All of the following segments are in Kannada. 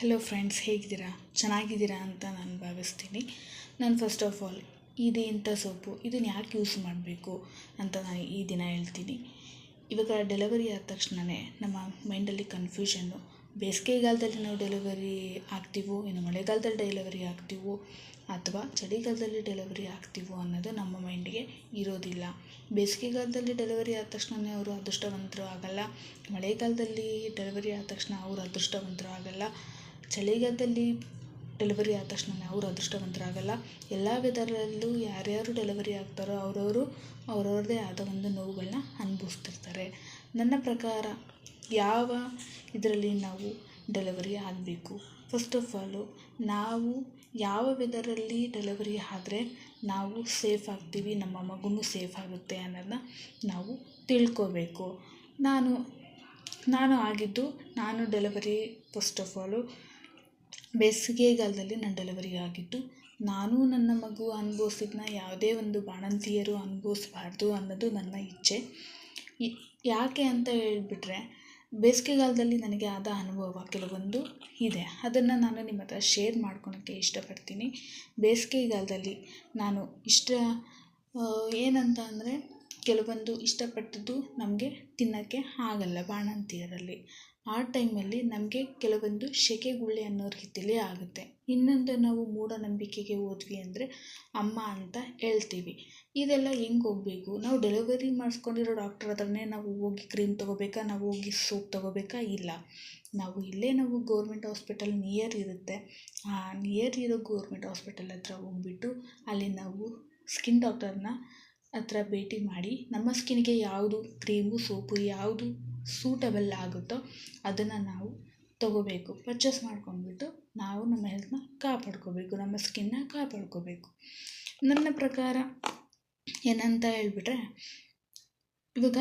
ಹಲೋ ಫ್ರೆಂಡ್ಸ್ ಹೇಗಿದ್ದೀರಾ? ಚೆನ್ನಾಗಿದ್ದೀರಾ ಅಂತ ನಾನು ಭಾವಿಸ್ತೀನಿ. ನಾನು ಫಸ್ಟ್ ಆಫ್ ಆಲ್ ಇದೇ ಇಂಥ ಸೋಪು, ಇದನ್ನು ಯಾಕೆ ಯೂಸ್ ಮಾಡಬೇಕು ಅಂತ ನಾನು ಈ ದಿನ ಹೇಳ್ತೀನಿ. ಇವಾಗ ಡೆಲಿವರಿ ಆದ ತಕ್ಷಣವೇ ನಮ್ಮ ಮೈಂಡಲ್ಲಿ ಕನ್ಫ್ಯೂಷನ್ನು ಬೇಸಿಗೆಗಾಲದಲ್ಲಿ ನಾವು ಡೆಲಿವರಿ ಆಗ್ತೀವೋ, ಇನ್ನು ಮಳೆಗಾಲದಲ್ಲಿ ಡೆಲಿವರಿ ಆಗ್ತೀವೋ, ಅಥವಾ ಚಳಿಗಾಲದಲ್ಲಿ ಡೆಲಿವರಿ ಆಗ್ತೀವೋ ಅನ್ನೋದು ನಮ್ಮ ಮೈಂಡಿಗೆ ಇರೋದಿಲ್ಲ. ಬೇಸಿಗೆಗಾಲದಲ್ಲಿ ಡೆಲಿವರಿ ಆದ ತಕ್ಷಣವೇ ಅವರು ಅದೃಷ್ಟವಂತರು ಆಗಲ್ಲ. ಮಳೆಗಾಲದಲ್ಲಿ ಡೆಲಿವರಿ ಆದ ತಕ್ಷಣ ಅವರು ಅದೃಷ್ಟವಂತರು ಆಗಲ್ಲ. ಚಳಿಗಾಲದಲ್ಲಿ ಡೆಲಿವರಿ ಆದ ತಕ್ಷಣ ಅವರು ಅದೃಷ್ಟವಂತರಾಗಲ್ಲ. ಎಲ್ಲ ವೆದರಲ್ಲೂ ಯಾರ್ಯಾರು ಡೆಲಿವರಿ ಆಗ್ತಾರೋ ಅವರವರು ಅವ್ರವ್ರದ್ದೇ ಆದ ಒಂದು ನೋವುಗಳನ್ನ ಅನುಭವಿಸ್ತಿರ್ತಾರೆ. ನನ್ನ ಪ್ರಕಾರ ಯಾವ ಇದರಲ್ಲಿ ನಾವು ಡೆಲಿವರಿ ಆಗಬೇಕು? ಫಸ್ಟ್ ಆಫ್ ಆಲು ನಾವು ಯಾವ ವೆದರಲ್ಲಿ ಡೆಲಿವರಿ ಆದರೆ ನಾವು ಸೇಫ್ ಆಗ್ತೀವಿ, ನಮ್ಮ ಮಗುನೂ ಸೇಫ್ ಆಗುತ್ತೆ ಅನ್ನೋದನ್ನ ನಾವು ತಿಳ್ಕೋಬೇಕು. ನಾನು ನಾನು ಆಗಿದ್ದು ನಾನು ಡೆಲಿವರಿ ಫಸ್ಟ್ ಆಫ್ ಆಲು ಬೇಸಿಗೆಗಾಲದಲ್ಲಿ ನನ್ನ ಡೆಲಿವರಿ ಆಗಿದ್ದು ನಾನು ನನ್ನ ಮಗು ಅನುಭವಿಸಿದ್ನ ಯಾವುದೇ ಒಂದು ಬಾಣಂತಿಯರು ಅನುಭವಿಸ್ಬಾರ್ದು ಅನ್ನೋದು ನನ್ನ ಇಚ್ಛೆ. ಯಾಕೆ ಅಂತ ಹೇಳಿಬಿಟ್ರೆ, ಬೇಸಿಗೆಗಾಲದಲ್ಲಿ ನನಗೆ ಆದ ಅನುಭವ ಕೆಲವೊಂದು ಇದೆ. ಅದನ್ನು ನಾನು ನಿಮ್ಮ ಹತ್ರ ಶೇರ್ ಮಾಡ್ಕೊಳಕ್ಕೆ ಇಷ್ಟಪಡ್ತೀನಿ. ಬೇಸಿಗೆಗಾಲದಲ್ಲಿ ನಾನು ಇಷ್ಟ ಏನಂತ ಅಂದರೆ ಕೆಲವೊಂದು ಇಷ್ಟಪಟ್ಟಿದ್ದು ನಮಗೆ ತಿನ್ನೋಕ್ಕೆ ಆಗಲ್ಲ ಬಾಣಂತಿಯರಲ್ಲಿ. ಆ ಟೈಮಲ್ಲಿ ನಮಗೆ ಕೆಲವೊಂದು ಸೆಕೆಗುಳ್ಳೆ ಅನ್ನೋ ರೀತಿಲಿ ಆಗುತ್ತೆ. ಇನ್ನೊಂದು ನಾವು ಮೂಢನಂಬಿಕೆಗೆ ಹೋದ್ವಿ ಅಂದರೆ ಅಮ್ಮ ಅಂತ ಹೇಳ್ತೀವಿ. ಇದೆಲ್ಲ ಹೆಂಗೆ ಹೋಗಬೇಕು? ನಾವು ಡೆಲಿವರಿ ಮಾಡಿಸ್ಕೊಂಡಿರೋ ಡಾಕ್ಟರ್ ಹತ್ರನೇ ನಾವು ಹೋಗಿ ಕ್ರೀಮ್ ತೊಗೋಬೇಕಾ? ನಾವು ಹೋಗಿ ಸೋಪ್ ತೊಗೋಬೇಕಾ? ಇಲ್ಲ. ನಾವು ಇಲ್ಲೇ ನಾವು ಗೌರ್ಮೆಂಟ್ ಹಾಸ್ಪಿಟಲ್ ನಿಯರ್ ಇರುತ್ತೆ. ಆ ನಿಯರ್ ಇರೋ ಗೌರ್ಮೆಂಟ್ ಹಾಸ್ಪಿಟಲ್ ಹತ್ರ ಹೋಗ್ಬಿಟ್ಟು ಅಲ್ಲಿ ನಾವು ಸ್ಕಿನ್ ಡಾಕ್ಟರ್ನ ಹತ್ರ ಭೇಟಿ ಮಾಡಿ ನಮ್ಮ ಸ್ಕಿನ್ಗೆ ಯಾವುದು ಕ್ರೀಮು, ಸೋಪು ಯಾವುದು ಸೂಟಬಲ್ ಆಗುತ್ತೋ ಅದನ್ನು ನಾವು ತಗೋಬೇಕು. ಪರ್ಚೇಸ್ ಮಾಡ್ಕೊಂಡ್ಬಿಟ್ಟು ನಾವು ನಮ್ಮ ಹೆಲ್ತ್ನ ಕಾಪಾಡ್ಕೋಬೇಕು, ನಮ್ಮ ಸ್ಕಿನ್ನ ಕಾಪಾಡ್ಕೋಬೇಕು. ನನ್ನ ಪ್ರಕಾರ ಏನಂತ ಹೇಳಿಬಿಟ್ರೆ ಇವಾಗ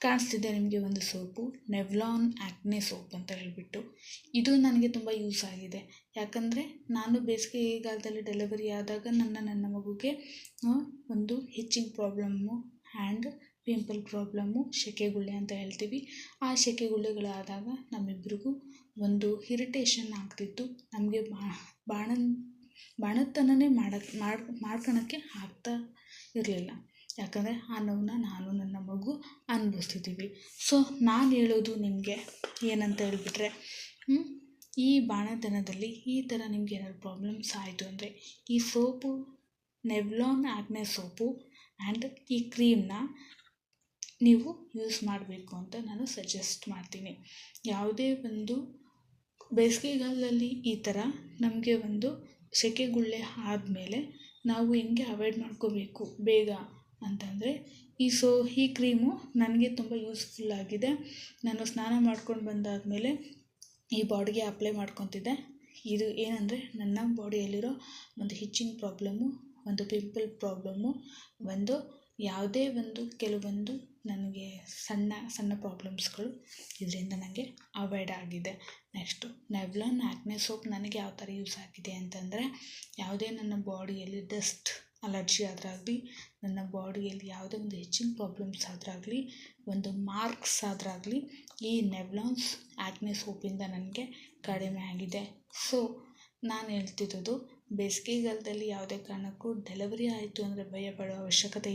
ಕಾಣಿಸ್ತಿದೆ ನಿಮಗೆ ಒಂದು ಸೋಪು ನೆವ್ಲಾನ್ ಆ್ಯಕ್ನೆ ಸೋಪ್ ಅಂತ ಹೇಳಿಬಿಟ್ಟು. ಇದು ನನಗೆ ತುಂಬ ಯೂಸ್ ಆಗಿದೆ. ಯಾಕಂದರೆ ನಾನು ಬೇಸಿಗೆಗಾಲದಲ್ಲಿ ಡೆಲಿವರಿ ಆದಾಗ ನನ್ನ ನನ್ನ ಮಗುಗೆ ಒಂದು ಹೆಚ್ಚಿನ ಪ್ರಾಬ್ಲಮ್ಮು ಹ್ಯಾಂಡ್ ಪಿಂಪಲ್ ಪ್ರಾಬ್ಲಮ್ಮು ಸೆಕೆಗುಳ್ಳೆ ಅಂತ ಹೇಳ್ತೀವಿ. ಆ ಸೆಕೆಗುಳ್ಳೆಗಳಾದಾಗ ನಮ್ಮಿಬ್ರಿಗೂ ಒಂದು ಇರಿಟೇಷನ್ ಆಗ್ತಿತ್ತು. ನಮಗೆ ಬಾಣನ್, ಬಾಣತನನೇ ಮಾಡಿ, ಮಾಡ್ಕೊಳಕ್ಕೆ ಆಗ್ತಾ ಇರಲಿಲ್ಲ. ಯಾಕಂದರೆ ಆ ನೋವನ್ನ ನಾನು ನನ್ನ ಮಗು ಅನುಭವಿಸ್ತಿದ್ದೀವಿ. ಸೊ ನಾನು ಹೇಳೋದು ನಿಮಗೆ ಏನಂತ ಹೇಳಿಬಿಟ್ರೆ ಈ ಬಾಣತನದಲ್ಲಿ ಈ ಥರ ನಿಮ್ಗೆ ಏನಾದ್ರು ಪ್ರಾಬ್ಲಮ್ಸ್ ಆಯಿತು ಅಂದರೆ, ಈ ಸೋಪು ನೆವ್ಲಾನ್ ಆಗ್ನೆ ಸೋಪು ಆ್ಯಂಡ್ ಈ ಕ್ರೀಮ್ನ ನೀವು ಯೂಸ್ ಮಾಡಬೇಕು ಅಂತ ನಾನು ಸಜೆಸ್ಟ್ ಮಾಡ್ತೀನಿ. ಯಾವುದೇ ಒಂದು ಬೇಸಿಗೆಗಾಲದಲ್ಲಿ ಈ ಥರ ನಮಗೆ ಒಂದು ಸೆಕೆಗುಳ್ಳೆ ಆದಮೇಲೆ ನಾವು ಹೆಂಗೆ ಅವಾಯ್ಡ್ ಮಾಡ್ಕೋಬೇಕು? ಬೇಗ. ಅಂತಂದರೆ, ಈ ಸೋ, ಈ ಕ್ರೀಮು ನನಗೆ ತುಂಬ ಯೂಸ್ಫುಲ್ ಆಗಿದೆ. ನಾನು ಸ್ನಾನ ಮಾಡ್ಕೊಂಡು ಬಂದಾದಮೇಲೆ ಈ ಬಾಡಿಗೆ ಅಪ್ಲೈ ಮಾಡ್ಕೊತಿದ್ದೆ. ಇದು ಏನಂದರೆ, ನನ್ನ ಬಾಡಿಯಲ್ಲಿರೋ ಒಂದು ಹಿಚ್ಚಿಂಗ್ ಪ್ರಾಬ್ಲಮ್ಮು, ಒಂದು ಪಿಂಪಲ್ ಪ್ರಾಬ್ಲಮ್ಮು, ಒಂದು ಯಾವುದೇ ಒಂದು ಕೆಲವೊಂದು ನನಗೆ ಸಣ್ಣ ಸಣ್ಣ ಪ್ರಾಬ್ಲಮ್ಸ್ಗಳು ಇದರಿಂದ ನನಗೆ ಅವಾಯ್ಡ್ ಆಗಿದೆ. ನೆಕ್ಸ್ಟು, ನೆವ್ಲಾನ್ ಆ್ಯಕ್ನೆ ಸೋಪ್ ನನಗೆ ಯಾವ ಥರ ಯೂಸ್ ಆಗಿದೆ ಅಂತಂದರೆ, ಯಾವುದೇ ನನ್ನ ಬಾಡಿಯಲ್ಲಿ ಡಸ್ಟ್ ಅಲರ್ಜಿ ಆದ್ರಾಗಲಿ, ನನ್ನ ಬಾಡಿಯಲ್ಲಿ ಯಾವುದೇ ಒಂದು ಹೆಚ್ಚಿನ ಪ್ರಾಬ್ಲಮ್ಸ್ ಆದರಾಗಲಿ, ಒಂದು ಮಾರ್ಕ್ಸ್ ಆದ್ರಾಗಲಿ ಈ ನೆವ್ಲಾನ್ಸ್ ಆ್ಯಕ್ನೆ ಸೋಪಿಂದ ನನಗೆ ಕಡಿಮೆ ಆಗಿದೆ. ಸೊ, ನಾನು ಹೇಳ್ತಿರೋದು, ಬೇಸಿಗೆಗಾಲದಲ್ಲಿ ಯಾವುದೇ ಕಾರಣಕ್ಕೂ ಡೆಲಿವರಿ ಆಯಿತು ಅಂದರೆ ಭಯ ಪಡೋ ಅವಶ್ಯಕತೆ